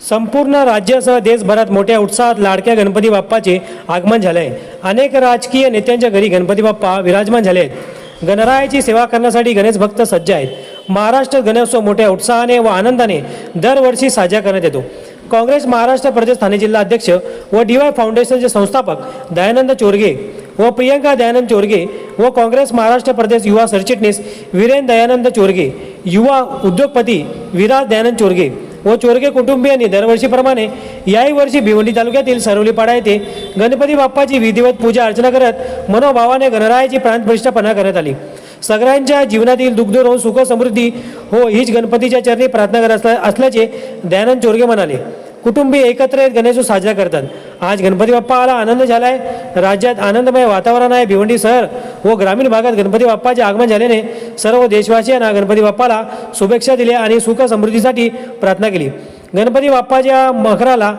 संपूर्ण राज्यासह देशभरात मोठ्या उत्साहात लाडक्या गणपती बाप्पाचे आगमन झाले आहे अनेक राजकीय नेत्यांच्या घरी गणपती बाप्पा विराजमान झाले आहेत. गणरायाची सेवा करण्यासाठी गणेश भक्त सज्ज आहेत. महाराष्ट्र गणेशोत्सव मोठ्या उत्साहाने व आनंदाने दरवर्षी साजरा करण्यात येतो. काँग्रेस महाराष्ट्र प्रदेश ठाणे जिल्हा अध्यक्ष व डी वाय फाउंडेशनचे संस्थापक दयानंद चोरगे व प्रियंका दयानंद चोरगे व काँग्रेस महाराष्ट्र प्रदेश युवा सरचिटणीस वीरेन दयानंद चोरगे युवा उद्योगपती विराज दयानंद चोरगे व चोरगे कुटुंबियांनी दरवर्षीप्रमाणे याही वर्षी भिवंडी तालुक्यातील सरवलीपाडा येथे गणपती बाप्पाची विधिवत पूजा अर्चना करत मनोभावाने गणरायाची प्राणप्रतिष्ठापना करण्यात आली. सगळ्यांच्या जीवनातील दुग्धरोग सुख समृद्धी हो हीच गणपतीच्या चरणी प्रार्थना करत असल्याचे दयानंद चोरगे म्हणाले. कुटुंबीय एकत्र येत गणेशोत्सव साजरा करतात. आज गणपती बाप्पा आला आनंद झाला आहे राज्यात आनंदमय वातावरण आहे भिवंडी शहर व ग्रामीण भागात गणपती बाप्पाचे आगमन झाल्याने सर्व देशवासियांना गणपती बाप्पाला शुभेच्छा दिल्या आणि सुख समृद्धीसाठी प्रार्थना केली. गणपती बाप्पाच्या मखराला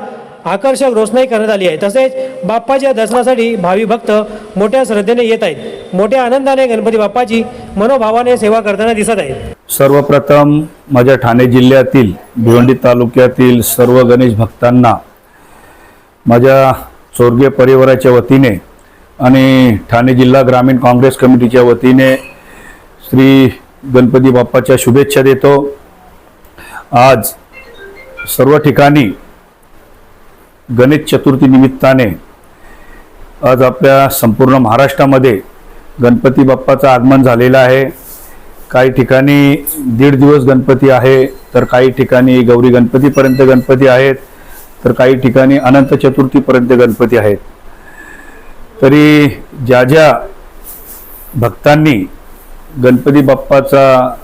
आकर्षक रोषणाई करण्यात आली आहे. तसेच बाप्पाच्या दर्शनासाठी भावी भक्त मोठ्या श्रद्धेने येत आहेत. मोठ्या आनंदाने गणपती बाप्पाची मनोभावाने सेवा करताना दिसत आहेत. सर्वप्रथम माझ्या ठाणे जिल्ह्यातील भिवंडी तालुक्यातील सर्व गणेश भक्तांना माझ्या चोरगे परिवाराच्या वतीने आणि ठाणे जिल्हा ग्रामीण काँग्रेस कमिटीच्या वतीने श्री गणपती बाप्पाच्या शुभेच्छा देतो. आज सर्व ठिकाणी गणेश चतुर्थी निमित्ताने आज आपल्या संपूर्ण महाराष्ट्रामध्ये गणपती बाप्पाचं आगमन झालेलं आहे. काही ठिकाणी दीड दिवस गणपती आहे तर काही ठिकाणी गौरी गणपतीपर्यंत गणपती आहेत तर काही ठिकाणी अनंत चतुर्थीपर्यंत गणपती आहेत. तरी ज्या ज्या भक्तांनी गणपती बाप्पाचा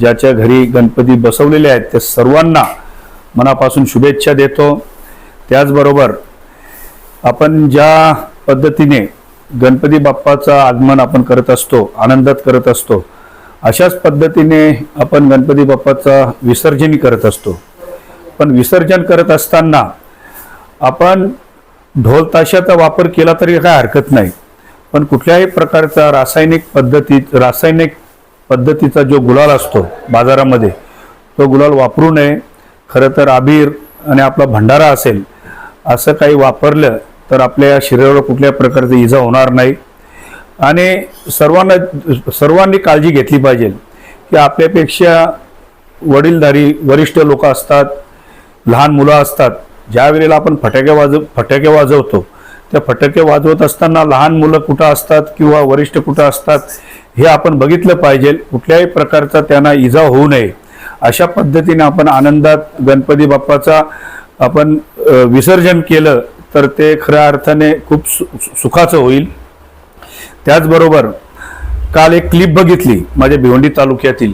ज्याच्या घरी गणपती बसवलेले आहेत त्या सर्वांना मनापासून शुभेच्छा देतो. त्याचबरोबर आपण ज्या पद्धतीने गणपती बाप्पाचं आगमन आपण करत असतो आनंदात करत असतो अशाच पद्धतीने आपण गणपती बाप्पाचा विसर्जन करत असतो. पण विसर्जन करत असताना आपण ढोल ताशाचा वापर केला तरी काय हरकत नाही. पण कुठल्याही प्रकारचा रासायनिक पद्धती रासायनिक पद्धतीचा जो गुलाल असतो बाजारामध्ये तो गुलाल वापरू नये. खरं तर आबीर आणि आपला भंडारा असेल असं काही वापरलं तर आपल्या शरीरावर कुठल्या प्रकारची इजा होणार नाही. आणि सर्वांना सर्वांनी काळजी घेतली पाहिजे की आपल्यापेक्षा वडीलधारी वरिष्ठ लोक असतात लहान मुलं असतात. ज्या वेळेला आपण फटाके वाजव फटाके वाजवतो त्या फटाके वाजवत असताना लहान मुलं कुठं असतात किंवा वरिष्ठ कुठं असतात हे आपण बघितलं पाहिजे. कुठल्याही प्रकारचा त्यांना इजा होऊ नये. अशा पद्धतीने आपण आनंदात गणपती बाप्पाचा आपण विसर्जन केलं तर ते खऱ्या अर्थाने खूप सु सुखाचं होईल. त्याचबरोबर काल एक क्लिप बघितली माझ्या भिवंडी तालुक्यातील.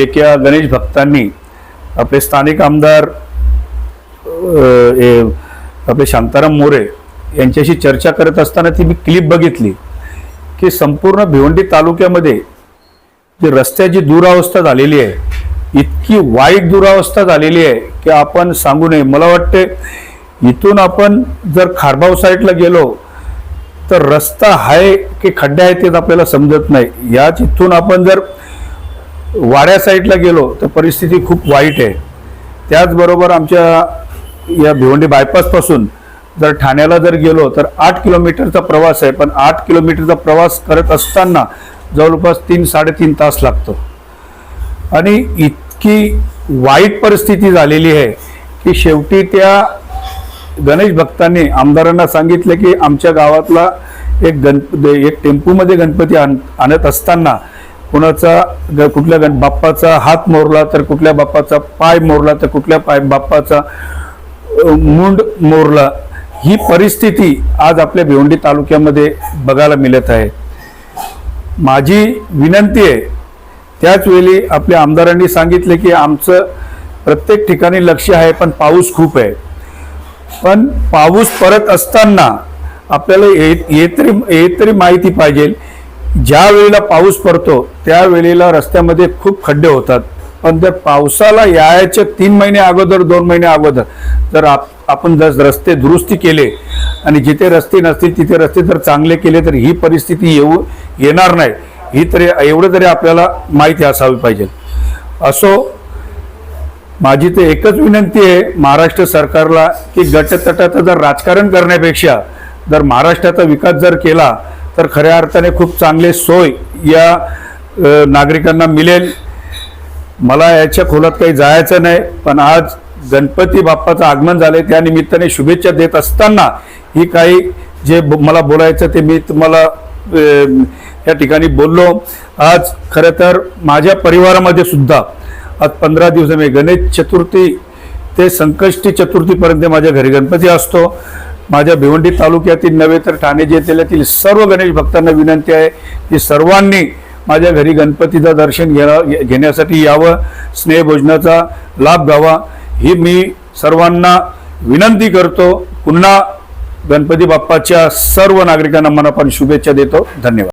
एका गणेश भक्तांनी आपले स्थानिक आमदार हे आपले शांताराम मोरे यांच्याशी चर्चा करत असताना ती मी क्लिप बघितली की संपूर्ण भिवंडी तालुक्यामध्ये जी रस्त्याची दुरावस्था झालेली आहे इतकी वाईट दुरावस्था झालेली आहे की आपण सांगू नये. मला वाटते इथून आपण जर खारबाव साईडला गेलो तर रस्ता आहे की खड्डे आहेत तेच आपल्याला समजत नाही. याच इथून आपण जर वाड्या साईडला गेलो तर परिस्थिती खूप वाईट आहे. त्याचबरोबर आमच्या या भिवंडी बायपासपासून जर ठाण्याला जर गेलो तर आठ किलोमीटरचा प्रवास आहे. पण आठ किलोमीटरचा प्रवास करत असताना जवळपास तीन साडेतीन तास लागतो. आणि इतकी वाईट परिस्थिती झालेली आहे की शेवटी त्या गणेश भक्तांनी आमदारांना सांगितलं की आमच्या गावातला एक गणप एक टेम्पूमध्ये गणपती आण आणत असताना कुणाचा ग- कुठल्या गण बाप्पाचा हात मोरला तर कुठल्या बाप्पाचा पाय मोरला तर कुठल्या पाय बाप्पाचा मुंड मोरला ही परिस्थिती आज आपल्या भिवंडी तालुक्यामध्ये बघायला मिळत आहे. माझी विनंती आहे त्याचवेळी आपल्या आमदारांनी सांगितले की आमचं प्रत्येक ठिकाणी लक्ष आहे पण पाऊस खूप आहे. पण पाऊस परत असताना आपल्याला हे येतरी हे तरी माहिती पाहिजे. ज्या वेळेला पाऊस पडतो त्यावेळेला रस्त्यामध्ये खूप खड्डे होतात. पण जर पावसाला यायच्या तीन महिने अगोदर दोन महिने अगोदर जर आप आपण जर रस्ते दुरुस्ती केले आणि जिथे रस्ते नसतील तिथे रस्ते जर चांगले केले तर ही परिस्थिती येऊ येणार नाही. ही तरी एवढं तरी आपल्याला माहिती असावी पाहिजे. असो माझी तर एकच विनंती आहे महाराष्ट्र सरकारला की गटतटाचं जर राजकारण करण्यापेक्षा जर महाराष्ट्राचा विकास जर केला तर खऱ्या अर्थाने खूप चांगले सोय या नागरिकांना मिळेल. मला याच्या खोलात काही जायचं नाही पण आज गणपती बाप्पाचं आगमन झालंय त्या निमित्ताने शुभेच्छा देत असताना ही काही जे मला बोलायचं ते मी तुम्हाला या ठिकाणी बोललो. आज खरं तर माझ्या परिवारामध्ये सुद्धा आज पंधरा दिवस मी गणेश चतुर्थी ते संकष्टी चतुर्थीपर्यंत माझ्या घरी गणपती असतो. माझ्या भिवंडी तालुक्यातील नव्हे तर ठाणे जिल्ह्यातील सर्व गणेश भक्तांना विनंती आहे की सर्वांनी माझ्या घरी गणपतीचं दर्शन घेणं घेण्यासाठी यावं स्नेहभोजनाचा लाभ घ्यावा. ही मी सर्वांना विनंती करतो. पुन्हा गणपती बाप्पाच्या सर्व नागरिकांना मनापासून शुभेच्छा देतो. धन्यवाद.